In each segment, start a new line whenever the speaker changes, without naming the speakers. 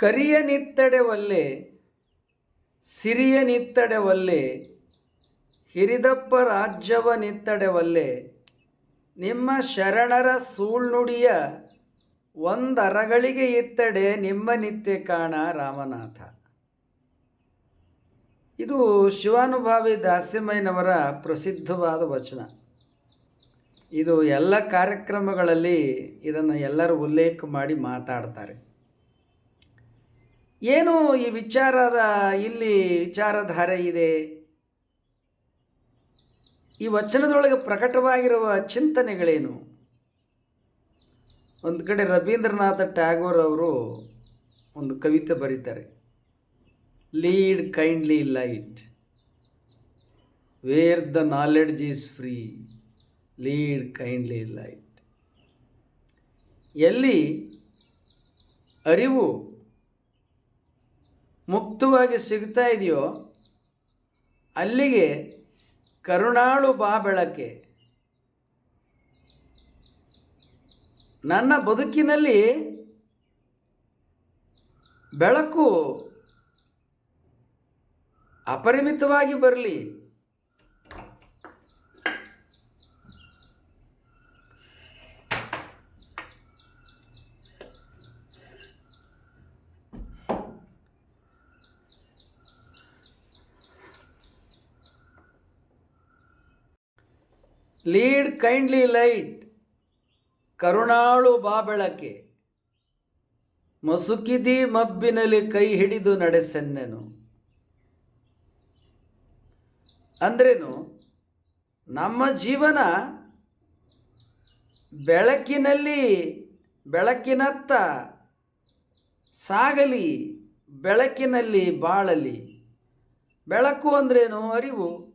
ಕರಿಯ ನಿತ್ತಡೆ ಒಲ್ಲೆ ಸಿರಿಯ ನಿತ್ತಡೆವಲ್ಲೆ, ಹಿರಿದಪ್ಪ ರಾಜ್ಯವ ನಿತ್ತಡೆವಲ್ಲೆ, ನಿಮ್ಮ ಶರಣರ ಸೂಳ್ನುಡಿಯ ಒಂದರಗಳಿಗೆ ಇತ್ತಡೆ ನಿಮ್ಮ ನಿತ್ಯ ಕಾಣ ರಾಮನಾಥ. ಇದು ಶಿವಾನುಭಾವಿ ದಾಸ್ಯಮಯ್ಯನವರ ಪ್ರಸಿದ್ಧವಾದ ವಚನ. ಇದು ಎಲ್ಲ ಕಾರ್ಯಕ್ರಮಗಳಲ್ಲಿ ಇದನ್ನು ಎಲ್ಲರೂ ಉಲ್ಲೇಖ ಮಾಡಿ ಮಾತಾಡ್ತಾರೆ. ಏನು ಈ ವಿಚಾರದ, ಇಲ್ಲಿ ವಿಚಾರಧಾರೆ ಇದೆ. ಈ ವಚನದೊಳಗೆ ಪ್ರಕಟವಾಗಿರುವ ಚಿಂತನೆಗಳೇನು? ಒಂದು ಕಡೆ ರವೀಂದ್ರನಾಥ ಟ್ಯಾಗೋರ್ ಅವರು ಒಂದು ಕವಿತೆ ಬರೀತಾರೆ. Lead kindly light where the knowledge is free lead kindly light ಎಲ್ಲಿ ಅರಿವು ಮುಕ್ತವಾಗಿ ಸಿಗ್ತಾ ಇದೆಯೋ ಅಲ್ಲಿಗೆ ಕರುಣಾಳು ಬಾ ಬೆಳಕೆ. ನನ್ನ ಬದುಕಿನಲ್ಲಿ ಬೆಳಕು ಅಪರಿಮಿತವಾಗಿ ಬರಲಿ. ಲೀಡ್ ಕೈಂಡ್ಲಿ ಲೈಟ್ ಕರುಣಾಳು ಬಾ ಬೆಳಕೆ. ಮಸುಕಿದಿ ಮಬ್ಬಿನಲ್ಲಿ ಕೈ ಹಿಡಿದು ನಡೆಸೆನ್ನೆನು. ಅಂದ್ರೇನು, ನಮ್ಮ ಜೀವನ ಬೆಳಕಿನಲ್ಲಿ ಬೆಳಕಿನತ್ತ ಸಾಗಲಿ, ಬೆಳಕಿನಲ್ಲಿ ಬಾಳಲಿ. ಬೆಳಕು ಅಂದ್ರೇನು, ಅರಿವು.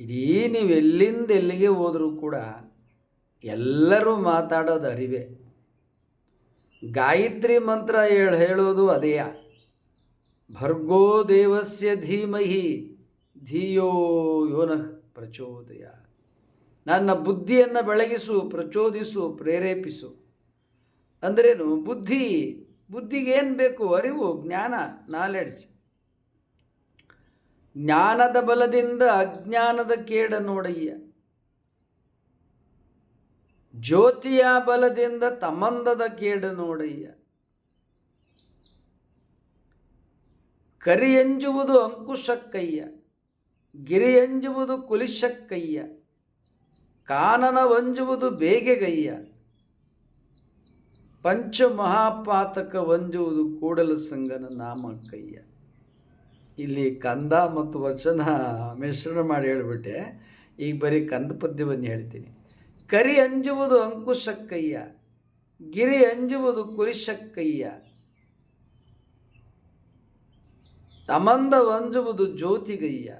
ಇಡೀ ನೀವು ಎಲ್ಲಿಂದ ಎಲ್ಲಿಗೆ ಹೋದರೂ ಕೂಡ ಎಲ್ಲರೂ ಮಾತಾಡೋದು ಅರಿವೆ. ಗಾಯತ್ರಿ ಮಂತ್ರ ಹೇಳಿ, ಹೇಳೋದು ಅದೇಯ ಭರ್ಗೋ ದೇವಸ್ಯ ಧೀಮಹಿ ಧಿಯೋ ಯೋನಃ ಪ್ರಚೋದಯ. ನನ್ನ ಬುದ್ಧಿಯನ್ನು ಬೆಳಗಿಸು, ಪ್ರಚೋದಿಸು, ಪ್ರೇರೇಪಿಸು. ಅಂದ್ರೇನು, ಬುದ್ಧಿ ಬುದ್ಧಿಗೆ ಏನು ಬೇಕು, ಅರಿವು, ಜ್ಞಾನ ನಾಲೆಡ್ಜ್ ಜ್ಞಾನದ ಬಲದಿಂದ ಅಜ್ಞಾನದ ಕೇಡ ನೋಡಯ್ಯ. ಜ್ಯೋತಿಯ ಬಲದಿಂದ ತಮಂದದ ಕೇಡ ನೋಡಯ್ಯ. ಕರಿಯಂಜುವುದು ಅಂಕುಶಕ್ಕಯ್ಯ. ಗಿರಿಯಂಜುವುದು ಕುಲಿಶಕ್ಕಯ್ಯ. ಕಾನನ ಕಾನನವಂಜುವುದು ಬೇಗೆಗಯ್ಯ. ಪಂಚಮಹಾಪಾತಕ ವಂಜುವುದು ಕೂಡಲ ಸಂಗನ ನಾಮಕ್ಕಯ್ಯ. ಇಲ್ಲಿ ಕಂದ ಮತ್ತು ವಚನ ಮಿಶ್ರಣ ಮಾಡಿ ಹೇಳಿಬಿಟ್ಟೆ. ಈಗ ಬರೀ ಕಂದ ಪದ್ಯವನ್ನು ಹೇಳ್ತೀನಿ. ಕರಿ ಅಂಜುವುದು ಅಂಕುಶಕ್ಕಯ್ಯ, ಗಿರಿ ಅಂಜುವುದು ಕುರಿಶಕ್ಕಯ್ಯ. ತಮಂದ ಅಂಜುವುದು ಜ್ಯೋತಿಗಯ್ಯ.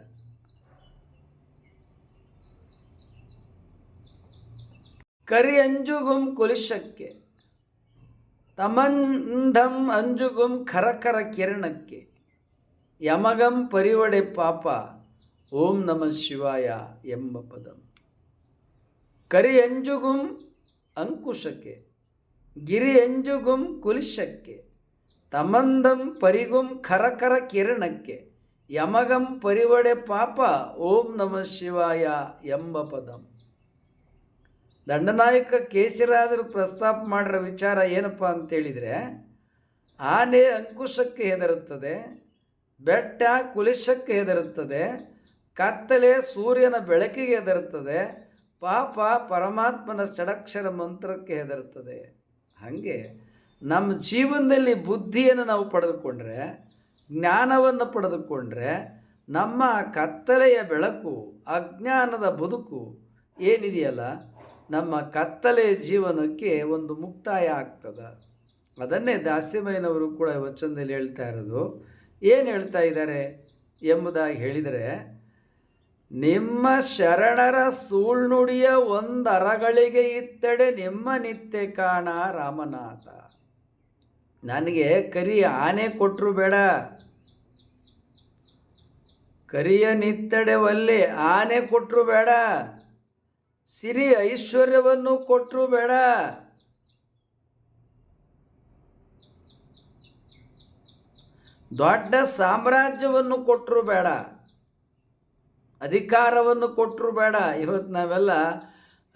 ಕರಿ ಅಂಜುಗುಂ ಕುಲಿಶಕ್ಕೆ, ತಮಂಧಂ ಅಂಜುಗುಂ ಖರಕರ ಕಿರಣಕ್ಕೆ. ಯಮಗಂ ಪರಿವಡೆ ಪಾಪ, ಓಂ ನಮ ಶಿವಾಯ ಎಂಬ ಪದಂ. ಕರಿ ಅಂಜುಗುಂ ಅಂಕುಶಕ್ಕೆ ಗಿರಿಯಂಜುಗುಂ ಕುಲಿಶಕ್ಕೆ, ತಮಂದಂ ಪರಿಗುಂ ಖರಕರ ಕಿರಣಕ್ಕೆ, ಯಮಗಂ ಪರಿವಡೆ ಪಾಪ, ಓಂ ನಮ ಶಿವಾಯ ಎಂಬ ಪದಂ. ದಂಡನಾಯಕ ಕೇಶರಾಜರು ಪ್ರಸ್ತಾಪ ಮಾಡಿರೋ ವಿಚಾರ ಏನಪ್ಪ ಅಂತೇಳಿದರೆ, ಆನೆ ಅಂಕುಶಕ್ಕೆ ಹೆದರುತ್ತದೆ ಬೆಟ್ಟ ಕುಲಿಶಕ್ಕೆ ಹೆದರುತ್ತದೆ, ಕತ್ತಲೆ ಸೂರ್ಯನ ಬೆಳಕಿಗೆ ಹೆದರುತ್ತದೆ, ಪಾಪ ಪರಮಾತ್ಮನ ಷಡಕ್ಷರ ಮಂತ್ರಕ್ಕೆ ಹೆದರುತ್ತದೆ. ಹಾಗೆ ನಮ್ಮ ಜೀವನದಲ್ಲಿ ಬುದ್ಧಿಯನ್ನು ನಾವು ಪಡೆದುಕೊಂಡ್ರೆ, ಜ್ಞಾನವನ್ನು ಪಡೆದುಕೊಂಡ್ರೆ, ನಮ್ಮ ಕತ್ತಲೆಯ ಬೆಳಕು, ಅಜ್ಞಾನದ ಬದುಕು ಏನಿದೆಯಲ್ಲ, ನಮ್ಮ ಕತ್ತಲೆಯ ಜೀವನಕ್ಕೆ ಒಂದು ಮುಕ್ತಾಯ ಆಗ್ತದೆ. ಅದನ್ನೇ ದಾಸ್ಯಮಯ್ಯನವರು ಕೂಡ ವಚನದಲ್ಲಿ ಹೇಳ್ತಾ ಇರೋದು. ಏನು ಹೇಳ್ತಾ ಇದ್ದಾರೆ ಎಂಬುದಾಗಿ ಹೇಳಿದರೆ, ನಿಮ್ಮ ಶರಣರ ಸೂಳ್ನುಡಿಯ ಒಂದು ಅರಗಳಿಗೆ ಇತ್ತಡೆ ನಿಮ್ಮ ನಿತ್ಯ ಕಾಣ ರಾಮನಾಥ. ನನಗೆ ಕರಿ ಆನೆ ಕೊಟ್ಟರು ಬೇಡ. ಕರಿಯ ನಿತ್ತಡೆ ಒಲ್ಲೆ ಆನೆ ಕೊಟ್ಟರು ಬೇಡ. ಸಿರಿ ಐಶ್ವರ್ಯವನ್ನು ಕೊಟ್ಟರು ಬೇಡ. ದೊಡ್ಡ ಸಾಮ್ರಾಜ್ಯವನ್ನು ಕೊಟ್ಟರು ಬೇಡ. ಅಧಿಕಾರವನ್ನು ಕೊಟ್ಟರು ಬೇಡ. ಇವತ್ತು ನಾವೆಲ್ಲ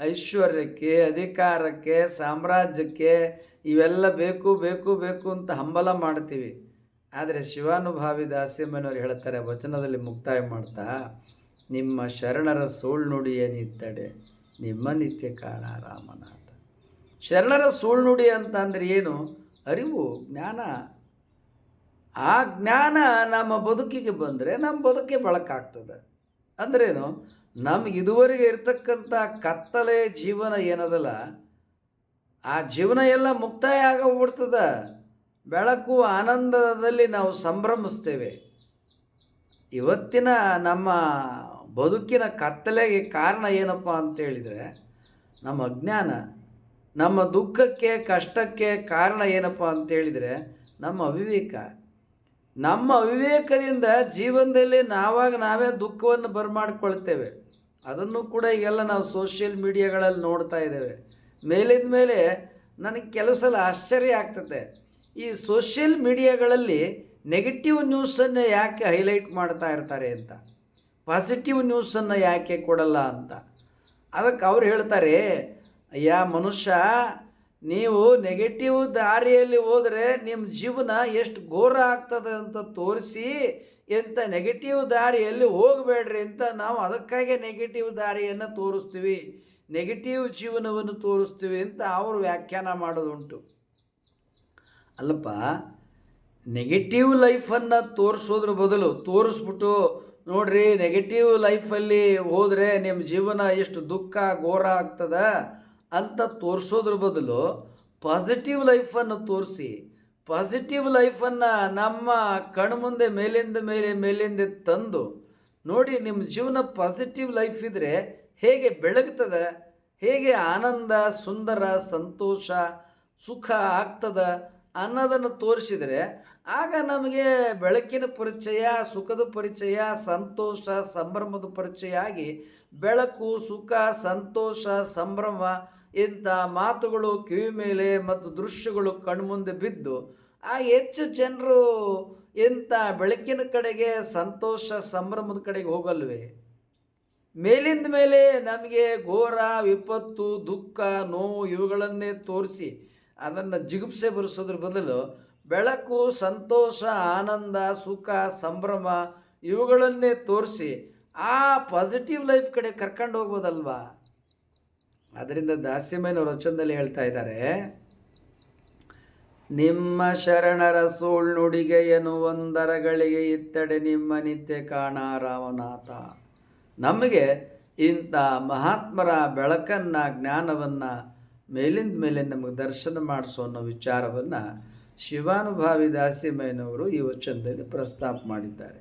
ಐಶ್ವರ್ಯಕ್ಕೆ, ಅಧಿಕಾರಕ್ಕೆ, ಸಾಮ್ರಾಜ್ಯಕ್ಕೆ ಇವೆಲ್ಲ ಬೇಕು ಬೇಕು ಬೇಕು ಅಂತ ಹಂಬಲ ಮಾಡ್ತೀವಿ. ಆದರೆ ಶಿವಾನುಭಾವಿ ದಾಸ್ಯಮ್ಮನವ್ರು ಹೇಳ್ತಾರೆ, ವಚನದಲ್ಲಿ ಮುಕ್ತಾಯ ಮಾಡ್ತಾ, ನಿಮ್ಮ ಶರಣರ ಸುಳ್ಳು ನುಡಿ ಏನಿತ್ತಡೆ ನಿಮ್ಮ ನಿತ್ಯ ಕಾಣ ರಾಮನಾಥ. ಶರಣರ ಸುಳ್ಳು ನುಡಿ ಅಂತ ಅಂದರೆ ಏನು? ಅರಿವು, ಜ್ಞಾನ ಆ ಜ್ಞಾನ ನಮ್ಮ ಬದುಕಿಗೆ ಬಂದರೆ ನಮ್ಮ ಬದುಕಿಗೆ ಬಳಕಾಗ್ತದೆ. ಅಂದ್ರೇನು? ನಮ್ಗೆ ಇದುವರೆಗೆ ಇರತಕ್ಕಂಥ ಕತ್ತಲೆ ಜೀವನ ಏನದಲ್ಲ, ಆ ಜೀವನ ಎಲ್ಲ ಮುಕ್ತಾಯ ಆಗೋಗ್ಬಿಡ್ತದ. ಬೆಳಕು ಆನಂದದಲ್ಲಿ ನಾವು ಸಂಭ್ರಮಿಸ್ತೇವೆ. ಇವತ್ತಿನ ನಮ್ಮ ಬದುಕಿನ ಕತ್ತಲೆಗೆ ಕಾರಣ ಏನಪ್ಪ ಅಂತೇಳಿದರೆ, ನಮ್ಮ ಅಜ್ಞಾನ ನಮ್ಮ ದುಃಖಕ್ಕೆ, ಕಷ್ಟಕ್ಕೆ ಕಾರಣ ಏನಪ್ಪ ಅಂತೇಳಿದರೆ, ನಮ್ಮ ಅವಿವೇಕ ನಮ್ಮ ಅವಿವೇಕದಿಂದ ಜೀವನದಲ್ಲಿ ನಾವಾಗ ನಾವೇ ದುಃಖವನ್ನು ಬರಮಾಡ್ಕೊಳ್ತೇವೆ. ಅದನ್ನು ಕೂಡ ಈಗೆಲ್ಲ ನಾವು ಸೋಷಿಯಲ್ ಮೀಡಿಯಾಗಳಲ್ಲಿ ನೋಡ್ತಾ ಇದ್ದೇವೆ. ಮೇಲಿಂದ ಮೇಲೆ ನನಗೆ ಕೆಲವು ಸಲ ಆಶ್ಚರ್ಯ ಆಗ್ತದೆ. ಈ ಸೋಷಿಯಲ್ ಮೀಡಿಯಾಗಳಲ್ಲಿ ನೆಗೆಟಿವ್ ನ್ಯೂಸನ್ನು ಯಾಕೆ ಹೈಲೈಟ್ ಮಾಡ್ತಾ ಇರ್ತಾರೆ ಅಂತ? ಪಾಸಿಟಿವ್ ನ್ಯೂಸನ್ನು ಯಾಕೆ ಕೊಡಲ್ಲ ಅಂತ? ಅದಕ್ಕೆ ಅವ್ರು ಹೇಳ್ತಾರೆ, ಅಯ್ಯ ಮನುಷ್ಯ ನೀವು ನೆಗೆಟಿವ್ ದಾರಿಯಲ್ಲಿ ಹೋದರೆ ನಿಮ್ಮ ಜೀವನ ಎಷ್ಟು ಘೋರ ಆಗ್ತದೆ ಅಂತ ತೋರಿಸಿ ಎಂಥ ನೆಗೆಟಿವ್ ದಾರಿಯಲ್ಲಿ ಹೋಗಬೇಡ್ರಿ ಅಂತ ನಾವು ಅದಕ್ಕಾಗಿ ನೆಗೆಟಿವ್ ದಾರಿಯನ್ನು ತೋರಿಸ್ತೀವಿ. ನೆಗೆಟಿವ್ ಜೀವನವನ್ನು ತೋರಿಸ್ತೀವಿ ಅಂತ ಅವರು ವ್ಯಾಖ್ಯಾನ ಮಾಡೋದುಂಟು. ಅಲ್ಲಪ್ಪ ನೆಗೆಟಿವ್ ಲೈಫನ್ನು ತೋರಿಸೋದ್ರ ಬದಲು ತೋರಿಸ್ಬಿಟ್ಟು ನೋಡ್ರಿ ನೆಗೆಟಿವ್ ಲೈಫಲ್ಲಿ ಹೋದರೆ ನಿಮ್ಮ ಜೀವನ ಎಷ್ಟು ದುಃಖ, ಘೋರ ಆಗ್ತದ? ಅಂತ ತೋರಿಸೋದ್ರ ಬದಲು ಪಾಸಿಟಿವ್ ಲೈಫನ್ನು ತೋರಿಸಿ ಪಾಸಿಟಿವ್ ಲೈಫನ್ನು ನಮ್ಮ ಕಣ್ಮುಂದೆ ಮೇಲಿಂದ ಮೇಲೆ, ಮೇಲಿಂದ ತಂದು ನೋಡಿ ನಿಮ್ಮ ಜೀವನ ಪಾಸಿಟಿವ್ ಲೈಫ್ ಇದ್ದರೆ ಹೇಗೆ ಬೆಳಗ್ತದೆ, ಹೇಗೆ ಆನಂದ, ಸುಂದರ, ಸಂತೋಷ, ಸುಖ ಆಗ್ತದೆ ಅನ್ನೋದನ್ನು ತೋರಿಸಿದರೆ ಆಗ ನಮಗೆ ಬೆಳಕಿನ ಪರಿಚಯ, ಸುಖದ ಪರಿಚಯ, ಸಂತೋಷ, ಸಂಭ್ರಮದ ಪರಿಚಯ ಆಗಿ ಬೆಳಕು, ಸುಖ, ಸಂತೋಷ, ಸಂಭ್ರಮ ಇಂಥ ಮಾತುಗಳು ಕಿವಿ ಮೇಲೆ ಮತ್ತು ದೃಶ್ಯಗಳು ಕಣ್ಮುಂದೆ ಬಿದ್ದು, ಆ ಹೆಚ್ಚು ಜನರು ಇಂಥ ಬೆಳಕಿನ ಕಡೆಗೆ, ಸಂತೋಷ ಸಂಭ್ರಮದ ಕಡೆಗೆ ಹೋಗಲ್ವೇ? ಮೇಲಿಂದ ಮೇಲೆ ನಮಗೆ ಘೋರ ವಿಪತ್ತು, ದುಃಖ, ನೋವು ಇವುಗಳನ್ನೇ ತೋರಿಸಿ ಅದನ್ನು ಜಿಗುಪ್ಸೆ ಬರೆಸೋದ್ರ ಬದಲು ಬೆಳಕು, ಸಂತೋಷ, ಆನಂದ, ಸುಖ, ಸಂಭ್ರಮ ಇವುಗಳನ್ನೇ ತೋರಿಸಿ ಆ ಪಾಸಿಟಿವ್ ಲೈಫ್ ಕಡೆ ಕರ್ಕೊಂಡು ಹೋಗ್ಬೋದಲ್ವಾ ಅದರಿಂದ ದಾಸ್ಯಮಯ್ಯನವ್ರ ವಚನದಲ್ಲಿ ಹೇಳ್ತಾ ಇದ್ದಾರೆ. ನಿಮ್ಮ ಶರಣರ ಸೋಳ್ ನುಡಿಗೆಯನು ಒಂದರ ಗಳಿಗೆ ಇತ್ತಡೆ ನಿಮ್ಮ ನಿತ್ಯ ಕಾಣ ರಾಮನಾಥ ನಮಗೆ ಇಂಥ ಮಹಾತ್ಮರ ಬೆಳಕನ್ನ, ಜ್ಞಾನವನ್ನು ಮೇಲಿಂದ ಮೇಲೆ ನಮಗೆ ದರ್ಶನ ಮಾಡಿಸೋ ಅನ್ನೋ ವಿಚಾರವನ್ನು ಶಿವಾನುಭಾವಿ ದಾಸಿಮಯ್ಯನವರು ಈ ವಚನದಲ್ಲಿ ಪ್ರಸ್ತಾಪ ಮಾಡಿದ್ದಾರೆ.